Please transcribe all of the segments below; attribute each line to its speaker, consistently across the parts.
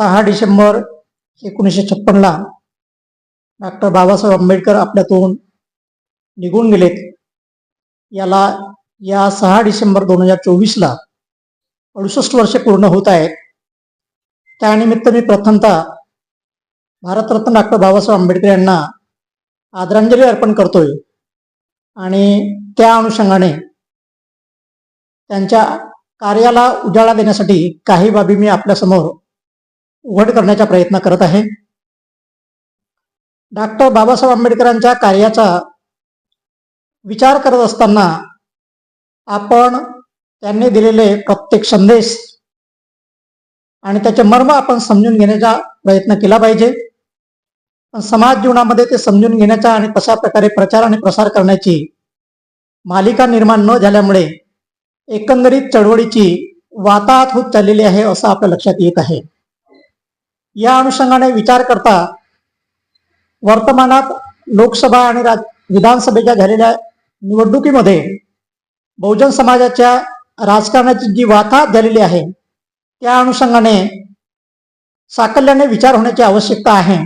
Speaker 1: सहा डिसेंबर एकोणीसशे छप्पनला डॉक्टर बाबासाहेब आंबेडकर आपल्यातून निघून गेलेत. याला या सहा डिसेंबर दोन हजार चोवीसला अडुसष्ट वर्ष पूर्ण होत आहेत. त्यानिमित्त मी प्रथमतः भारतरत्न डॉक्टर बाबासाहेब आंबेडकर यांना आदरांजली अर्पण करतोय. आणि त्या अनुषंगाने त्यांच्या कार्याला उजाळा देण्यासाठी काही बाबी मी आपल्यासमोर उघड करण्याचा प्रयत्न करत आहे. डॉक्टर बाबासाहेब आंबेडकरांच्या कार्याचा विचार करत असताना आपण त्यांनी दिलेले प्रत्येक संदेश आणि त्याचे मर्म आपण समजून घेण्याचा प्रयत्न केला पाहिजे. पण समाज जीवनामध्ये ते समजून घेण्याचा आणि तशा प्रकारे प्रचार आणि प्रसार करण्याची मालिका निर्माण न झाल्यामुळे एकंदरीत चळवळीची वाताहत होत चाललेली आहे असं आपल्या लक्षात येत आहे. या अनुषंगाने विचार करता वर्तमानात लोकसभा आणि राज विधानसभेच्या झालेल्या निवडणुकीमध्ये बहुजन समाजाच्या राजकारणाची जी वाताहत झालेली आहे त्या अनुषंगाने साकल्याने विचार होण्याची आवश्यकता आहे.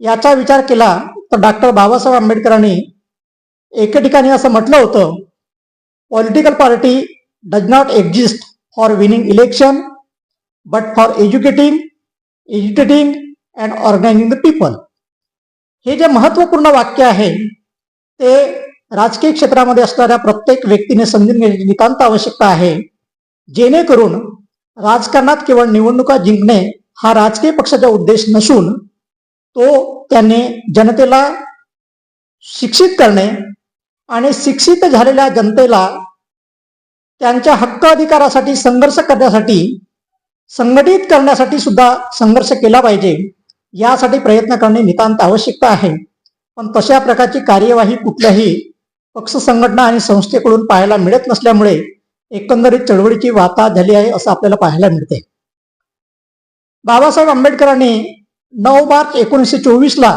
Speaker 1: याचा विचार केला तर डॉक्टर बाबासाहेब आंबेडकरांनी एके ठिकाणी असं म्हटलं होतं political party does not exist for winning election but for educating educating and organising the people हे जे महत्त्वपूर्ण वाक्य आहे ते राजकीय क्षेत्रामध्ये असणाऱ्या प्रत्येक व्यक्तीने समजून घेण्याची नितांत आवश्यकता आहे. जेणेकरून राजकारणात केवळ निवडणुका जिंकणे हा राजकीय पक्षाचा उद्देश नसून तो त्यांनी जनतेला शिक्षित करणे आणि शिक्षित झालेल्या जनतेला त्यांच्या हक्क अधिकारासाठी संघर्ष करण्यासाठी संघटित करण्यासाठी सुद्धा संघर्ष केला पाहिजे यासाठी प्रयत्न करणे नितांत आवश्यकता आहे. पण तशा प्रकारची कार्यवाही कुठल्याही पक्ष संघटना आणि संस्थेकडून पाहायला मिळत नसल्यामुळे एकंदरीत चळवळीची वाता झाली आहे असं आपल्याला पाहायला मिळते. बाबासाहेब आंबेडकरांनी नऊ मार्च एकोणीसशे चोवीसला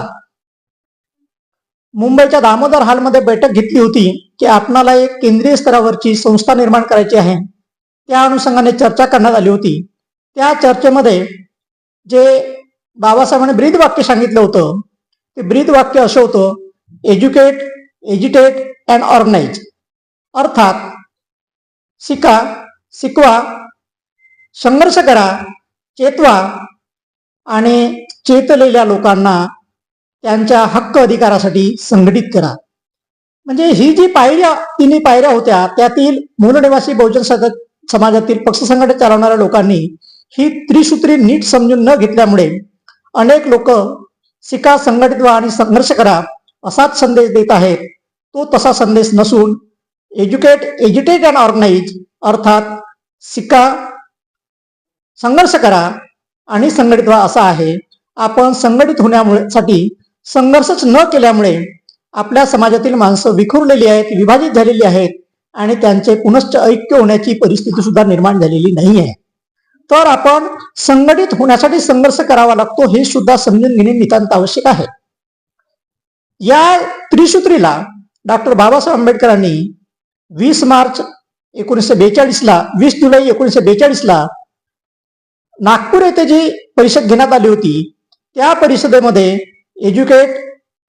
Speaker 1: मुंबईच्या दामोदर हॉलमध्ये बैठक घेतली होती की आपणाला एक केंद्रीय स्तरावरची संस्था निर्माण करायची आहे. त्या अनुषंगाने चर्चा करण्यात आली होती. त्या चर्चेमध्ये जे बाबासाहेबांनी ब्रीद वाक्य सांगितलं होतं ते ब्रीद वाक्य असं होतं एज्युकेट एज्युटेट अँड ऑर्गनाईज. अर्थात शिका शिकवा संघर्ष करा चेतवा आणि चेतलेल्या लोकांना त्यांच्या हक्क अधिकारासाठी संघटित करा. म्हणजे ही जी पायऱ्या तिन्ही पायऱ्या होत्या त्यातील मूलनिवासी बहुजन समाजातील पक्ष संघटना चालवणाऱ्या लोकांनी ही त्रिसूत्री नीट समजून न घेतल्यामुळे अनेक लोक शिका संघटित व्हा आणि संघर्ष करा असाच संदेश देत आहेत. तो तसा संदेश नसून एज्युकेट एज्युटेट अँड ऑर्गनाईज अर्थात शिका संघर्ष करा आणि संघटित व्हा असा आहे. आपण संघटित होण्यामुळे साठी संघर्षच न केल्यामुळे आपल्या समाजातील माणसं विखुरलेली आहेत विभाजित झालेली आहेत आणि त्यांचे पुनश्च ऐक्य होण्याची परिस्थिती सुद्धा निर्माण झालेली नाही आहे तर आपण संघटित होण्यासाठी संघर्ष करावा लागतो हे सुद्धा समजून घेणे नितांत आवश्यक आहे. या त्रिसूत्रीला डॉक्टर बाबासाहेब आंबेडकरांनी वीस मार्च एकोणीसशे बेचाळीसला वीस जुलै एकोणीसशे बेचाळीसला नागपूर येथे जी परिषद घेण्यात आली होती त्या परिषदेमध्ये educate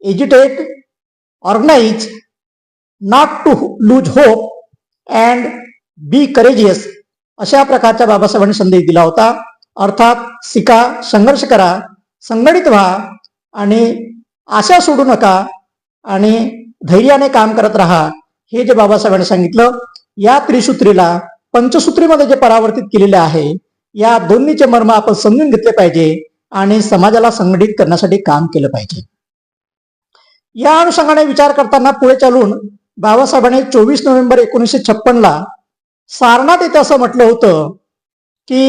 Speaker 1: एज्युटेट organise not to lose hope and be courageous अशा प्रकारचा बाबासाहेबांनी संदेश दिला होता. अर्थात शिका संघर्ष करा संघटित व्हा आणि आशा सोडू नका आणि धैर्याने काम करत राहा हे जे बाबासाहेबांनी सांगितलं. या त्रिसूत्रीला पंचसूत्रीमध्ये जे परावर्तित केलेले आहे या दोन्हीचे मर्म आपण समजून घेतले पाहिजे आणि समाजाला संघटित करण्यासाठी काम केलं पाहिजे. या अनुषंगाने विचार करताना पुढे चालून बाबासाहेबांनी चोवीस नोव्हेंबर एकोणीसशे छप्पनला सारनाथ येथे असं म्हटलं होतं की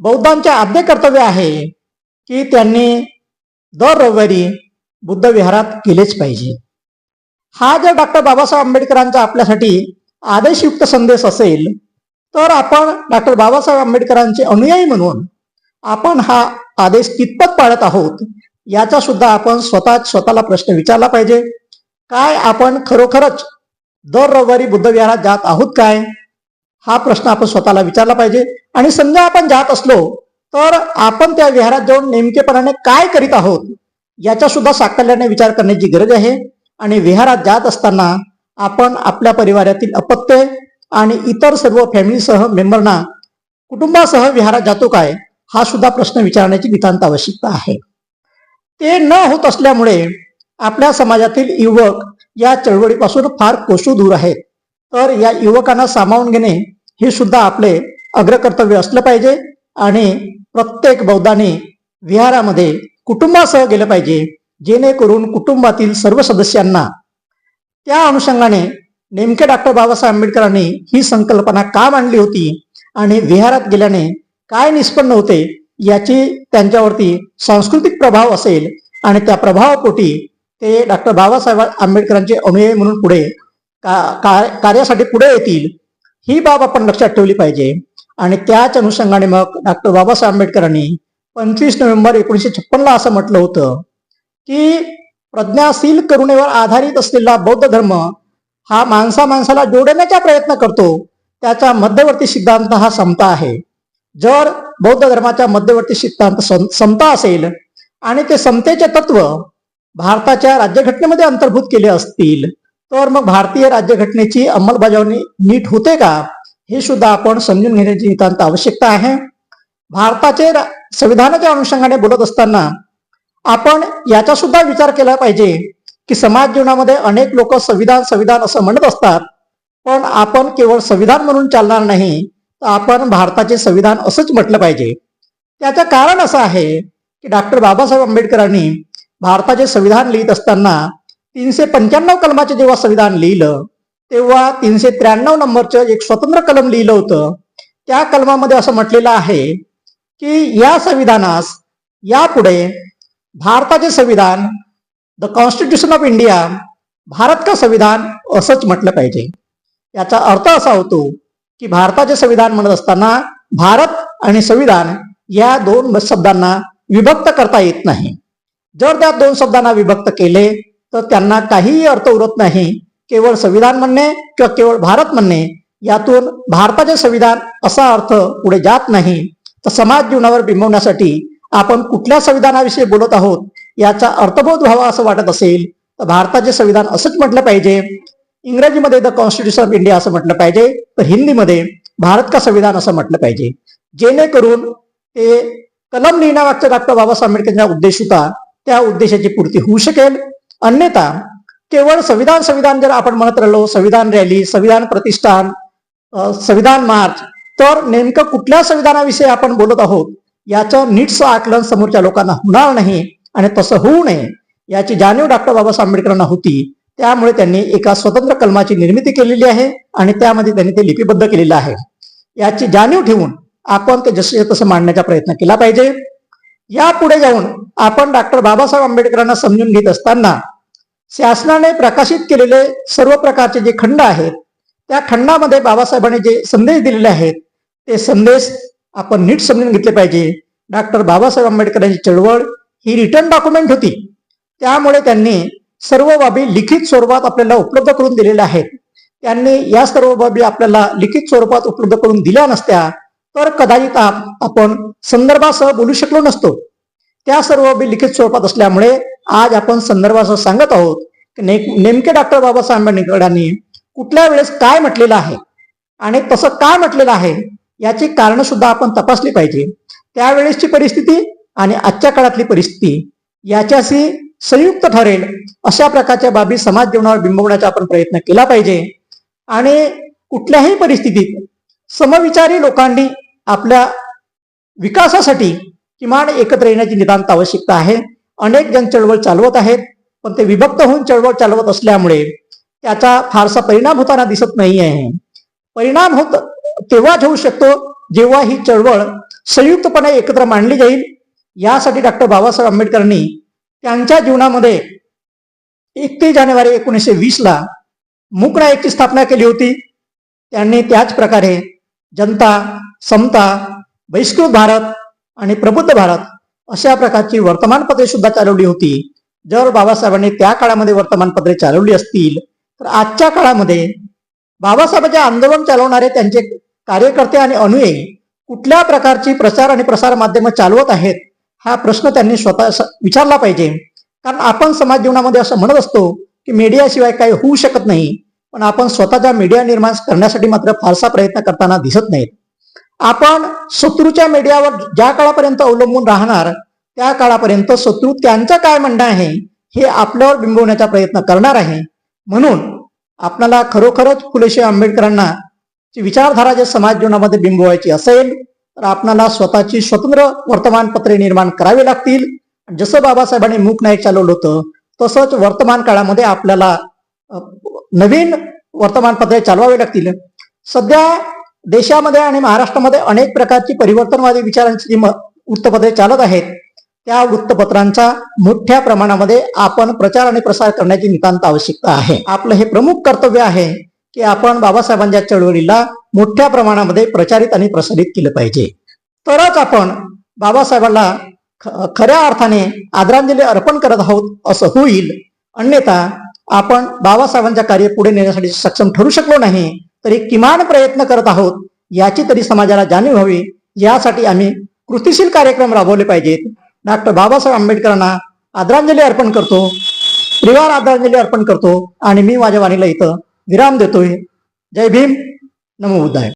Speaker 1: बौद्धांचे आद्य कर्तव्य आहे की त्यांनी दर रविवारी बुद्ध विहारात केलेच पाहिजे. हा जर डॉक्टर बाबासाहेब आंबेडकरांचा आपल्यासाठी आदेशयुक्त संदेश असेल तर आपण डॉक्टर बाबासाहेब आंबेडकरांचे अनुयायी म्हणून आपण हा आदेश कितपत पाळत आहोत याचा सुद्धा आपण स्वतः स्वतःला प्रश्न विचारला पाहिजे. काय आपण खरोखरच दर रविवारी बुद्ध विहारात जात आहोत काय? हा प्रश्न आपण स्वतःला विचारला पाहिजे. आणि समजा आपण जात असलो तर आपण त्या विहारात जाऊन नेमकेपणाने काय करीत आहोत याचा सुद्धा साकल्याने विचार करण्याची गरज आहे. आणि विहारात जात असताना आपण आपल्या परिवारातील अपत्य आणि इतर सर्व फॅमिलीसह मेंबरना कुटुंबासह विहारात जातो काय हा सुद्धा प्रश्न विचारण्याची नितांत आवश्यकता आहे. ते न होत असल्यामुळे आपल्या समाजातील युवक या चळवळीपासून फार कोसू दूर आहेत. तर या युवकांना सामावून घेणे हे सुद्धा आपले अग्रकर्तव्य असलं पाहिजे आणि प्रत्येक बौद्धाने विहारामध्ये कुटुंबासह गेलं पाहिजे जेणेकरून कुटुंबातील सर्व सदस्यांना त्या अनुषंगाने नेमके डॉक्टर बाबासाहेब आंबेडकरांनी ही संकल्पना का मांडली होती आणि विहारात गेल्याने काय निष्पन्न होते याची त्यांच्यावरती सांस्कृतिक प्रभाव असेल आणि त्या प्रभावापोटी ते डॉक्टर बाबासाहेब आंबेडकरांचे अनुयायी म्हणून पुढे का- कार्यासाठी पुढे येतील ही बाब आपण लक्षात ठेवली पाहिजे. आणि त्याच अनुषंगाने मग डॉक्टर बाबासाहेब आंबेडकरांनी पंचवीस नोव्हेंबर एकोणीसशे छप्पनला असं म्हटलं होतं की प्रज्ञाशील करुणेवर आधारित असलेला बौद्ध धर्म हा माणसा माणसाला जोडण्याचा प्रयत्न करतो त्याचा मध्यवर्ती सिद्धांत हा समता आहे. जर बौद्ध धर्माचा मध्यवर्ती सिद्धांत समता असेल आणि ते समतेचे तत्व भारताच्या राज्यघटनेमध्ये अंतर्भूत केले असतील तर मग भारतीय राज्यघटनेची अंमलबजावणी नीट होते का? हे सुद्धा आपण समजून घेण्याची नितांत आवश्यकता आहे. भारताचे रा- संविधानाच्या अनुषंगाने बोलत असताना आपण याचा सुद्धा विचार केला पाहिजे की समाज जीवनामध्ये अनेक लोक संविधान संविधान असं म्हणत असतात पण आपण केवळ संविधान म्हणून चालणार नाही तर आपण भारताचे संविधान असंच म्हटलं पाहिजे. त्याचं कारण असं आहे की डॉक्टर बाबासाहेब आंबेडकरांनी भारताचे संविधान लिहित असताना तीनशे पंच्याण्णव कलमाचे जेव्हा संविधान लिहिलं तेव्हा तीनशे त्र्याण्णव नंबरचं एक स्वतंत्र कलम लिहिलं होतं. त्या कलमामध्ये असं म्हटलेलं आहे की या संविधानास यापुढे भारताचे संविधान the constitution of India Bharat का संविधान असंच म्हटलं पाहिजे. याचा अर्थ असा होतो की भारताचे संविधान म्हणत असताना भारत आणि संविधान या दोन शब्दांना विभक्त करता येत नाही. जर त्या दोन शब्दांना विभक्त केले तर त्यांना काहीही अर्थ उरत नाही. केवळ संविधान म्हणणे किंवा केवळ भारत म्हणणे यातून भारताचे संविधान असा अर्थ पुढे जात नाही. तर समाज जीवनावर बिंबवण्यासाठी आपण कुठल्या संविधानाविषयी बोलत आहोत याचा अर्थबोध व्हावा असं वाटत असेल तर भारताचे संविधान असंच म्हटलं पाहिजे. इंग्रजीमध्ये द कॉन्स्टिट्यूशन ऑफ इंडिया असं म्हटलं पाहिजे तर हिंदीमध्ये भारत का संविधान असं म्हटलं पाहिजे. जेणेकरून ते कलम लिहिण्यामागचा डॉक्टर बाबासाहेब आंबेडकरांचा उद्देश होता त्या उद्देशाची पूर्ती होऊ शकेल. अन्यथा केवळ संविधान संविधान जर आपण म्हणत राहिलो संविधान रॅली संविधान प्रतिष्ठान संविधान मार्च तर नेमकं कुठल्या संविधानाविषयी आपण बोलत आहोत याचं नीटचं आकलन समोरच्या लोकांना होणार नाही आणि तसं होऊ नये याची जाणीव डॉक्टर बाबासाहेब आंबेडकरांना होती. त्यामुळे त्यांनी एका स्वतंत्र कलमाची निर्मिती केलेली आहे आणि त्यामध्ये त्यांनी ते लिपिबद्ध केलेलं आहे. याची जाणीव ठेवून आपण ते जसे तसं मांडण्याचा प्रयत्न केला पाहिजे. यापुढे जाऊन आपण डॉक्टर बाबासाहेब आंबेडकरांना समजून घेत असताना शासनाने प्रकाशित केलेले सर्व प्रकारचे जे खंड आहेत त्या खंडामध्ये बाबासाहेबांनी जे संदेश दिलेले आहेत ते संदेश आपण नीट समजून घेतले पाहिजे. डॉक्टर बाबासाहेब आंबेडकरांची चळवळ ही रिटर्न डॉक्युमेंट होती. त्यामुळे त्यांनी सर्व बाबी लिखित स्वरूपात आपल्याला उपलब्ध करून दिलेल्या आहेत. त्यांनी या सर्व बाबी आपल्याला लिखित स्वरूपात उपलब्ध करून दिल्या नसत्या तर कदाचित आप- आपण संदर्भासह बोलू शकलो नसतो. त्या सर्व लिखित स्वरूपात असल्यामुळे आज आपण संदर्भासह सांगत आहोत की ने- नेमके डॉक्टर बाबासाहेब आंबेडकरांनी कुठल्या वेळेस काय म्हटलेलं आहे आणि तसं काय म्हटलेलं आहे याची कारणं सुद्धा आपण तपासली पाहिजे. त्यावेळेसची परिस्थिती आणि आजच्या काळातली परिस्थिती याच्याशी संयुक्त ठरेल अशा प्रकारच्या बाबी समाज जीवनावर बिंबवण्याचा आपण प्रयत्न केला पाहिजे. आणि कुठल्याही परिस्थितीत समविचारी लोकांनी आपल्या विकासासाठी किमान एकत्र येण्याची नितांत आवश्यकता आहे. अनेक जण चळवळ चालवत आहेत पण ते विभक्त होऊन चळवळ चालवत असल्यामुळे त्याचा फारसा परिणाम होताना दिसत नाही आहे परिणाम होत तेव्हाच होऊ शकतो जेव्हा ही चळवळ संयुक्तपणे एकत्र मांडली जाईल. यासाठी डॉक्टर बाबासाहेब आंबेडकरांनी त्यांच्या जीवनामध्ये एकतीस जानेवारी एकोणीसशे वीसला मूक नायकची स्थापना केली होती. त्यांनी त्याच प्रकारे जनता समता बहिष्कृत भारत आणि प्रबुद्ध भारत अशा प्रकारची वर्तमानपत्रे सुद्धा चालवली होती. जर बाबासाहेबांनी त्या काळामध्ये वर्तमानपत्रे चालवली असतील तर आजच्या काळामध्ये बाबासाहेबांचे आंदोलन चालवणारे त्यांचे कार्यकर्ते आणि अनुयायी कुठल्या प्रकारची प्रचार आणि प्रसार माध्यमं चालवत आहेत हा प्रश्न त्यांनी स्वतः स- विचारला पाहिजे. कारण आपण समाज जीवनामध्ये असं म्हणत असतो की मीडियाशिवाय काही होऊ शकत नाही. पण आपण स्वतःचा मीडिया निर्माण करण्यासाठी मात्र फारसा प्रयत्न करताना दिसत नाहीत. आपण शत्रूच्या मीडियावर ज्या काळापर्यंत अवलंबून राहणार त्या काळापर्यंत शत्रू त्यांचं काय म्हणणं आहे हे आपल्यावर बिंबवण्याचा प्रयत्न करणार आहे. म्हणून आपल्याला खरोखरच फुलेशी आंबेडकरांना ची विचारधारा जे समाज जीवनामध्ये बिंबवायची असेल तर आपल्याला स्वतःची स्वतंत्र वर्तमानपत्रे निर्माण करावी लागतील. जसं बाबासाहेबांनी मूक नाईक चालवलं होतं तसंच वर्तमान काळामध्ये आपल्याला नवीन वर्तमानपत्रे चालवावे लागतील. सध्या देशामध्ये आणि महाराष्ट्रामध्ये अनेक प्रकारची परिवर्तनवादी विचारांची जी वृत्तपत्रे चालत आहेत. त्या वृत्तपत्रांचा मोठ्या प्रमाणामध्ये आपण प्रचार आणि प्रसार करण्याची नितांत आवश्यकता आहे. आपलं हे प्रमुख कर्तव्य आहे की आपण बाबासाहेबांच्या चळवळीला मोठ्या प्रमाणामध्ये प्रचारित आणि प्रसारित केलं पाहिजे. तरच आपण बाबासाहेबांना खऱ्या अर्थाने आदरांजली अर्पण करत आहोत असं होईल. अन्यथा आपण बाबासाहेबांच्या कार्य पुढे नेण्यासाठी सक्षम ठरू शकलो नाही तरी किमान प्रयत्न करत आहोत याची तरी समाजाला जाणीव व्हावी यासाठी आम्ही कृतीशील कार्यक्रम राबवले पाहिजेत. डॉक्टर बाबासाहेब आंबेडकरांना आदरांजली अर्पण करतो त्रिवार आदरांजली अर्पण करतो आणि मी माझ्या वाणीला इथं विराम देतोय. जय भीम. नमो बुद्धाय.